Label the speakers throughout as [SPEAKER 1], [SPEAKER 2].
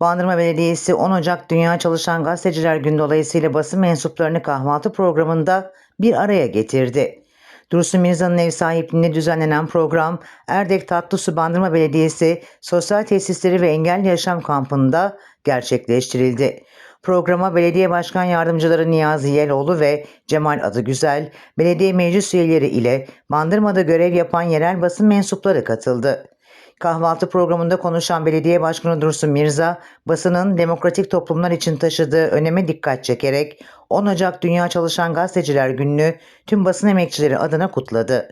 [SPEAKER 1] Bandırma Belediyesi 10 Ocak Dünya Çalışan Gazeteciler Günü dolayısıyla basın mensuplarını kahvaltı programında bir araya getirdi. Dursun Mirza'nın ev sahipliğinde düzenlenen program Erdek Tatlısu Bandırma Belediyesi Sosyal Tesisleri ve Engelli Yaşam Kampı'nda gerçekleştirildi. Programa belediye başkan yardımcıları Niyazi Yeloğlu ve Cemal Adıgüzel, belediye meclis üyeleri ile Bandırma'da görev yapan yerel basın mensupları katıldı. Kahvaltı programında konuşan Belediye Başkanı Dursun Mirza, basının demokratik toplumlar için taşıdığı öneme dikkat çekerek 10 Ocak Dünya Çalışan Gazeteciler Günü'nü tüm basın emekçileri adına kutladı.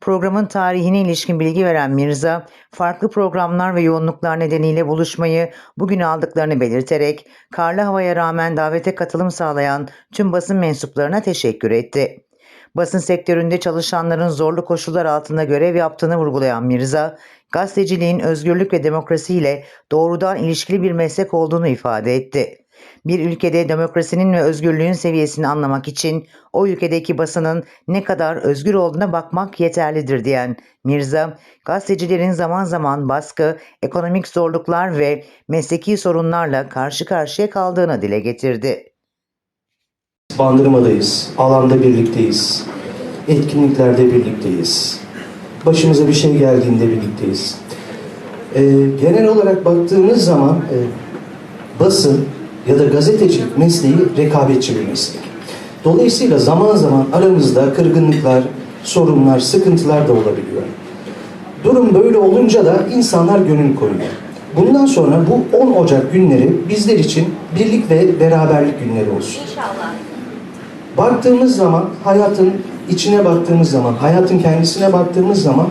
[SPEAKER 1] Programın tarihine ilişkin bilgi veren Mirza, farklı programlar ve yoğunluklar nedeniyle buluşmayı bugün aldıklarını belirterek, karlı havaya rağmen davete katılım sağlayan tüm basın mensuplarına teşekkür etti. Basın sektöründe çalışanların zorlu koşullar altında görev yaptığını vurgulayan Mirza, gazeteciliğin özgürlük ve demokrasiyle doğrudan ilişkili bir meslek olduğunu ifade etti. Bir ülkede demokrasinin ve özgürlüğün seviyesini anlamak için o ülkedeki basının ne kadar özgür olduğuna bakmak yeterlidir diyen Mirza, gazetecilerin zaman zaman baskı, ekonomik zorluklar ve mesleki sorunlarla karşı karşıya kaldığını dile getirdi.
[SPEAKER 2] Bandırmadayız, alanda birlikteyiz, etkinliklerde birlikteyiz, başımıza bir şey geldiğinde birlikteyiz. Ee, genel olarak baktığımız zaman e, basın ya da gazetecilik mesleği rekabetçi bir meslek. Dolayısıyla zaman zaman aramızda kırgınlıklar, sorunlar, sıkıntılar da olabiliyor. Durum böyle olunca da insanlar gönül koyuyor. Bundan sonra bu 10 Ocak günleri bizler için birlik ve beraberlik günleri olsun.
[SPEAKER 3] İnşallah.
[SPEAKER 2] Baktığımız zaman hayatın içine baktığımız zaman, hayatın kendisine baktığımız zaman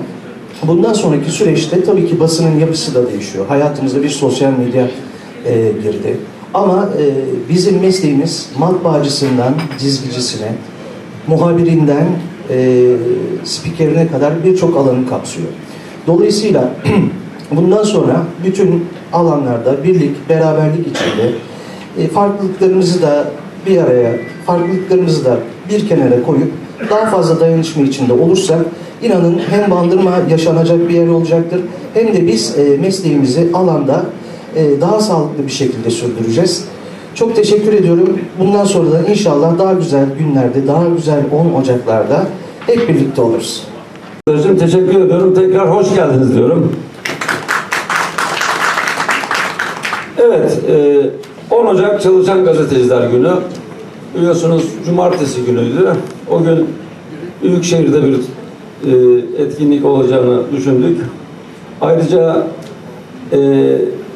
[SPEAKER 2] bundan sonraki süreçte tabii ki basının yapısı da değişiyor. Hayatımıza bir sosyal medya e, girdi. Ama e, bizim mesleğimiz matbaacısından dizgicisine, muhabirinden e, spikerine kadar birçok alanı kapsıyor. Dolayısıyla bundan sonra bütün alanlarda birlik, beraberlik içinde e, farklılıklarımızı da bir araya, farklılıklarımızı da bir kenara koyup daha fazla dayanışma içinde olursak inanın hem bandırma yaşanacak bir yer olacaktır hem de biz e, mesleğimizi alanda e, daha sağlıklı bir şekilde sürdüreceğiz. Çok teşekkür ediyorum. Bundan sonra da inşallah daha güzel günlerde, daha güzel 10 Ocaklarda hep birlikte oluruz.
[SPEAKER 4] Arkadaşım teşekkür ediyorum. Tekrar hoş geldiniz diyorum. Evet, e, 10 Ocak Çalışan Gazeteciler Günü. Biliyorsunuz cumartesi günüydü. O gün Büyükşehir'de bir e, etkinlik olacağını düşündük. Ayrıca e,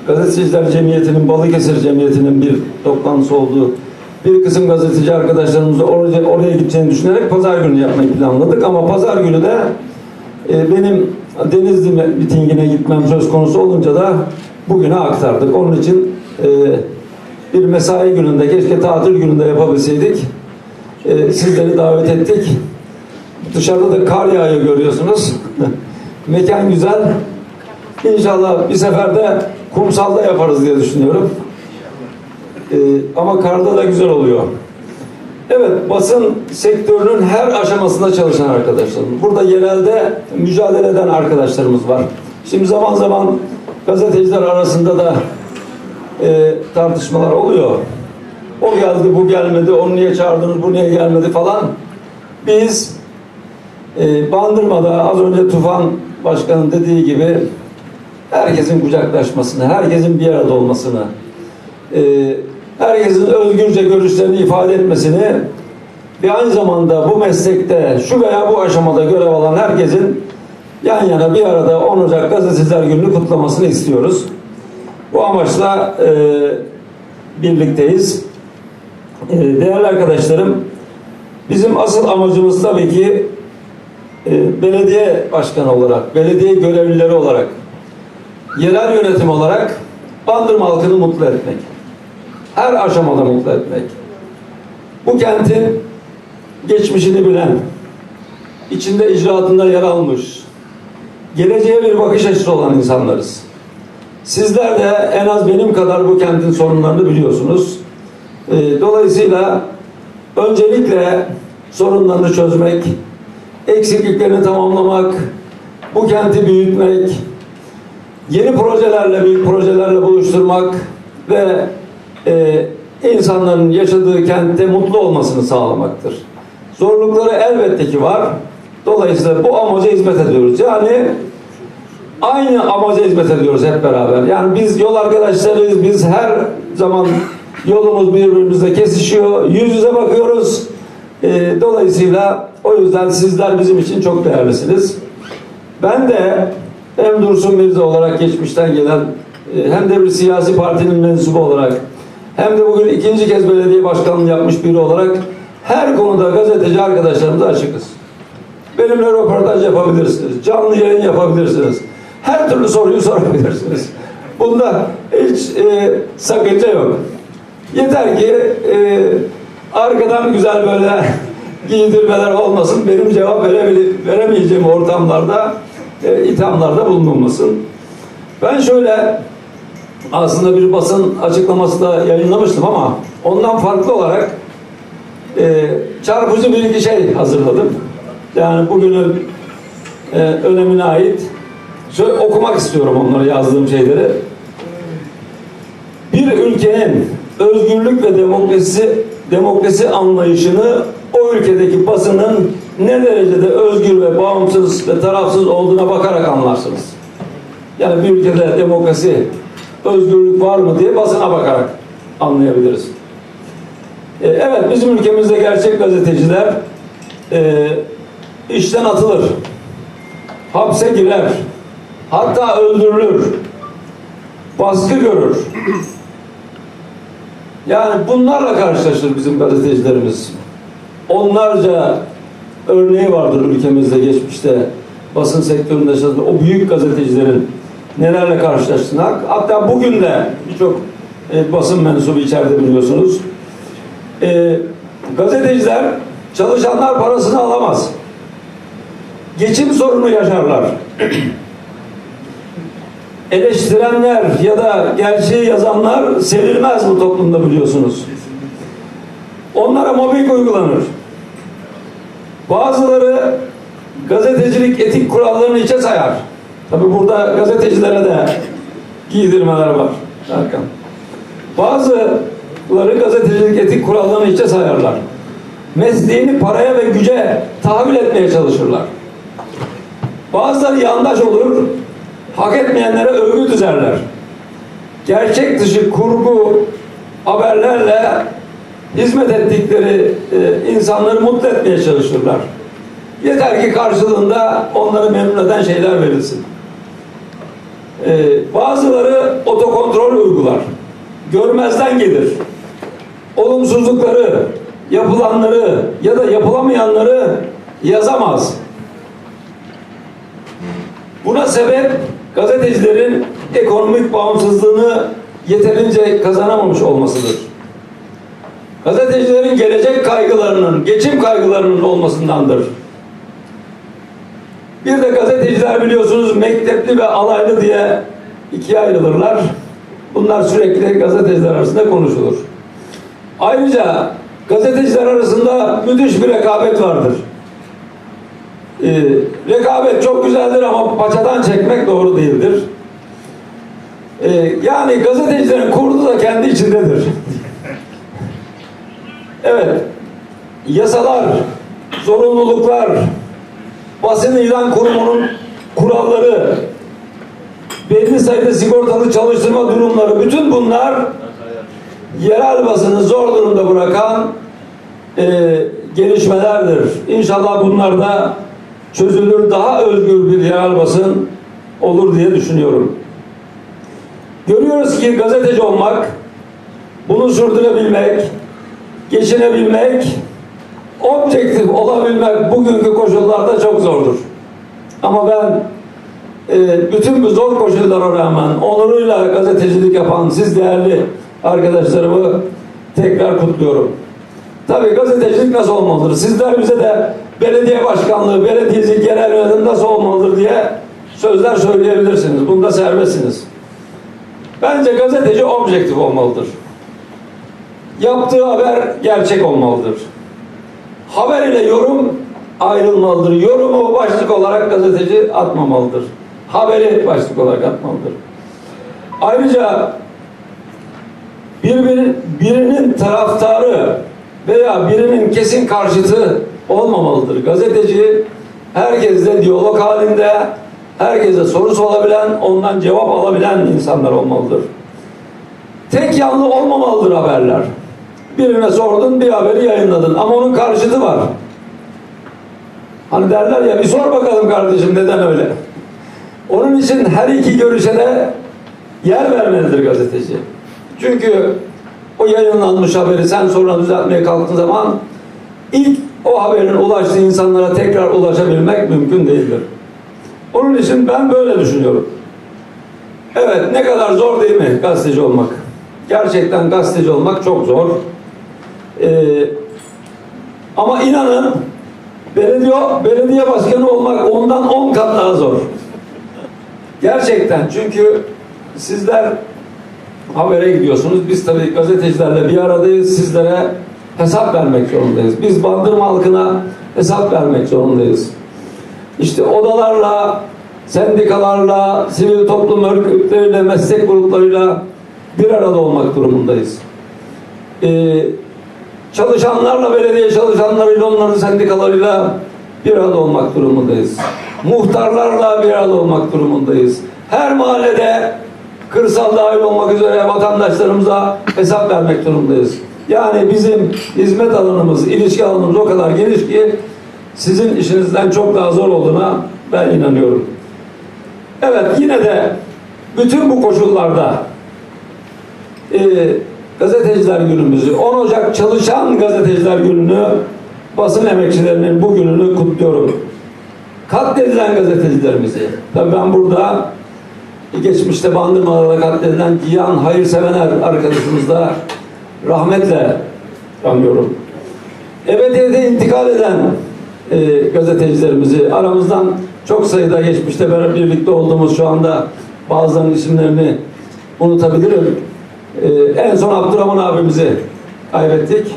[SPEAKER 4] Gazeteciler Cemiyeti'nin, Balıkesir Cemiyeti'nin bir toplantısı olduğu bir kısım gazeteci arkadaşlarımızı oraya, oraya gideceğini düşünerek pazar günü yapmayı planladık. Ama pazar günü de e, benim Denizli mitingine gitmem söz konusu olunca da bugüne aktardık. Onun için e, bir mesai gününde, keşke tatil gününde yapabilseydik. E, sizleri davet ettik. Dışarıda da kar yağıyor görüyorsunuz. Mekan güzel. İnşallah bir seferde kumsalda yaparız diye düşünüyorum. Ee, ama karda da güzel oluyor. Evet, basın sektörünün her aşamasında çalışan arkadaşlarımız. Burada yerelde mücadele eden arkadaşlarımız var. Şimdi zaman zaman gazeteciler arasında da e, tartışmalar oluyor. O geldi, bu gelmedi, onu niye çağırdınız, bu niye gelmedi falan. Biz e, Bandırma'da az önce Tufan Başkan'ın dediği gibi herkesin kucaklaşmasını, herkesin bir arada olmasını, e, herkesin özgürce görüşlerini ifade etmesini ve aynı zamanda bu meslekte şu veya bu aşamada görev alan herkesin yan yana bir arada 10 Ocak Gazeteciler Günü'nü kutlamasını istiyoruz. Bu amaçla e, birlikteyiz. E, değerli arkadaşlarım, bizim asıl amacımız tabii ki e, belediye başkanı olarak, belediye görevlileri olarak, yerel yönetim olarak Bandırma halkını mutlu etmek. Her aşamada mutlu etmek. Bu kentin geçmişini bilen, içinde icraatında yer almış, geleceğe bir bakış açısı olan insanlarız. Sizler de en az benim kadar bu kentin sorunlarını biliyorsunuz. Ee, Dolayısıyla öncelikle sorunlarını çözmek, eksikliklerini tamamlamak, bu kenti büyütmek, yeni projelerle, büyük projelerle buluşturmak, ve e, insanların yaşadığı kentte mutlu olmasını sağlamaktır. Zorlukları elbette ki var. Dolayısıyla bu amaca hizmet ediyoruz. Yani aynı amaca hizmet ediyoruz hep beraber. Yani biz yol arkadaşlarıyız. Biz her zaman yolumuz birbirimizle kesişiyor. Yüz yüze bakıyoruz. Ee, dolayısıyla o yüzden sizler bizim için çok değerlisiniz. Ben de hem Dursun Mirza olarak geçmişten gelen e, hem de bir siyasi partinin mensubu olarak hem de bugün ikinci kez belediye başkanlığı yapmış biri olarak her konuda gazeteci arkadaşlarımıza açıkız. Benimle röportaj yapabilirsiniz. Canlı yayın yapabilirsiniz. Her türlü soruyu sorabilirsiniz. Bunda hiç e, sakınca yok. Yeter ki e, arkadan güzel böyle giydirmeler olmasın. Benim cevap veremeyeceğim ortamlarda e, ithamlarda bulunulmasın. Ben şöyle aslında bir basın açıklaması da yayınlamıştım ama ondan farklı olarak e, çarpıcı bir iki şey hazırladım. Yani bugünün e, önemine ait. Şöyle okumak istiyorum onları yazdığım şeyleri. Bir ülkenin özgürlük ve demokrasi demokrasi anlayışını o ülkedeki basının ne derecede özgür ve bağımsız ve tarafsız olduğuna bakarak anlarsınız. Yani bir ülkede demokrasi, özgürlük var mı diye basına bakarak anlayabiliriz. E, evet bizim ülkemizde gerçek gazeteciler e, işten atılır, hapse girer, hatta öldürülür, baskı görür. Yani bunlarla karşılaşır bizim gazetecilerimiz. Onlarca örneği vardır ülkemizde geçmişte basın sektöründe çalışan o büyük gazetecilerin nelerle karşılaştığını. Hatta bugün de birçok e, basın mensubu içeride biliyorsunuz. E, gazeteciler çalışanlar parasını alamaz. Geçim sorunu yaşarlar. Eleştirenler ya da gerçeği yazanlar sevilmez bu toplumda biliyorsunuz. Onlara mobbing uygulanır. Bazıları gazetecilik etik kurallarını içe sayar. Tabi burada gazetecilere de giydirmeler var. Hakan. Bazıları gazetecilik etik kurallarını içe sayarlar. Mesleğini paraya ve güce tahvil etmeye çalışırlar. Bazıları yandaş olur, hak etmeyenlere övgü düzerler. Gerçek dışı kurgu haberlerle hizmet ettikleri e, insanları mutlu etmeye çalışırlar. Yeter ki karşılığında onları memnun eden şeyler verilsin. E, bazıları otokontrol uygular. Görmezden gelir. Olumsuzlukları, yapılanları ya da yapılamayanları yazamaz. Buna sebep gazetecilerin ekonomik bağımsızlığını yeterince kazanamamış olmasıdır. Gazetecilerin gelecek kaygılarının, geçim kaygılarının olmasındandır. Bir de gazeteciler biliyorsunuz mektepli ve alaylı diye ikiye ayrılırlar. Bunlar sürekli gazeteciler arasında konuşulur. Ayrıca gazeteciler arasında müthiş bir rekabet vardır. Ee, rekabet çok güzeldir ama paçadan çekmek doğru değildir. Ee, yani gazetecilerin kurdu da kendi içindedir. Evet, yasalar, zorunluluklar, basın ilan kurumunun kuralları, belli sayıda sigortalı çalıştırma durumları, bütün bunlar yerel basını zor durumda bırakan e, gelişmelerdir. İnşallah bunlar da çözülür, daha özgür bir yerel basın olur diye düşünüyorum. Görüyoruz ki gazeteci olmak, bunu sürdürebilmek, geçinebilmek, objektif olabilmek bugünkü koşullarda çok zordur. Ama ben e, bütün bu zor koşullara rağmen onuruyla gazetecilik yapan siz değerli arkadaşlarımı tekrar kutluyorum. Tabii gazetecilik nasıl olmalıdır? Sizler bize de belediye başkanlığı, belediyecilik, genel yönetim nasıl olmalıdır diye sözler söyleyebilirsiniz. Bunda serbestsiniz. Bence gazeteci objektif olmalıdır. Yaptığı haber gerçek olmalıdır. Haber ile yorum ayrılmalıdır. Yorumu başlık olarak gazeteci atmamalıdır. Haberi başlık olarak atmalıdır. Ayrıca birbiri, birinin taraftarı veya birinin kesin karşıtı olmamalıdır. Gazeteci herkesle diyalog halinde, herkese sorusu olabilen, ondan cevap alabilen insanlar olmalıdır. Tek yanlı olmamalıdır haberler. Birine sordun bir haberi yayınladın ama onun karşıtı var. Hani derler ya bir sor bakalım kardeşim neden öyle. Onun için her iki görüşe de yer vermelidir gazeteci. Çünkü o yayınlanmış haberi sen sonra düzeltmeye kalktığın zaman ilk o haberin ulaştığı insanlara tekrar ulaşabilmek mümkün değildir. Onun için ben böyle düşünüyorum. Evet ne kadar zor değil mi gazeteci olmak? Gerçekten gazeteci olmak çok zor. Ee, ama inanın belediye, belediye başkanı olmak ondan 10 kat daha zor. Gerçekten çünkü sizler habere gidiyorsunuz. Biz tabii gazetecilerle bir aradayız. Sizlere hesap vermek zorundayız. Biz Bandırma halkına hesap vermek zorundayız. İşte odalarla, sendikalarla, sivil toplum örgütleriyle, meslek gruplarıyla bir arada olmak durumundayız. Ee, çalışanlarla, belediye çalışanlarıyla, onların sendikalarıyla bir arada olmak durumundayız. Muhtarlarla bir arada olmak durumundayız. Her mahallede kırsal dahil olmak üzere vatandaşlarımıza hesap vermek durumundayız. Yani bizim hizmet alanımız, ilişki alanımız o kadar geniş ki sizin işinizden çok daha zor olduğuna ben inanıyorum. Evet yine de bütün bu koşullarda e, gazeteciler günümüzü 10 Ocak çalışan gazeteciler gününü basın emekçilerinin bu gününü kutluyorum. Katledilen gazetecilerimizi tabii ben burada geçmişte Bandırma'da katledilen Cihan Hayırsevener arkadaşımız da rahmetle anıyorum. Ebediyete intikal eden e, gazetecilerimizi aramızdan çok sayıda geçmişte birlikte olduğumuz şu anda bazılarının isimlerini unutabilirim. E, en son Abdurrahman abimizi kaybettik.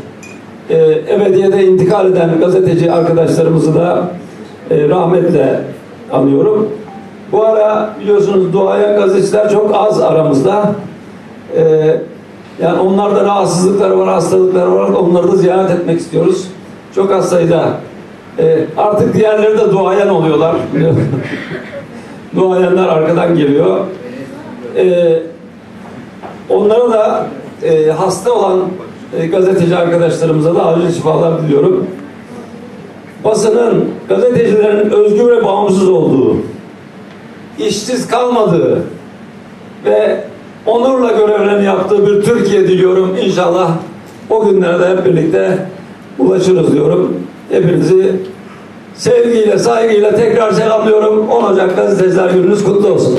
[SPEAKER 4] E, ebediyete intikal eden gazeteci arkadaşlarımızı da e, rahmetle anıyorum. Bu ara biliyorsunuz duayen gazeteciler çok az aramızda. E, yani onlarda rahatsızlıkları var, hastalıkları var. Onları da ziyaret etmek istiyoruz. Çok az sayıda. E, artık diğerleri de duayen oluyorlar. Duayenler arkadan geliyor. E, onlara da e, hasta olan e, gazeteci arkadaşlarımıza da acil şifalar diliyorum. Basının, gazetecilerin özgür ve bağımsız olduğu, işsiz kalmadığı ve onurla görevlerini yaptığı bir Türkiye diliyorum. İnşallah o günlerde hep birlikte ulaşırız diyorum. Hepinizi sevgiyle, saygıyla tekrar selamlıyorum. 10 Ocak Gazeteciler Gününüz kutlu olsun.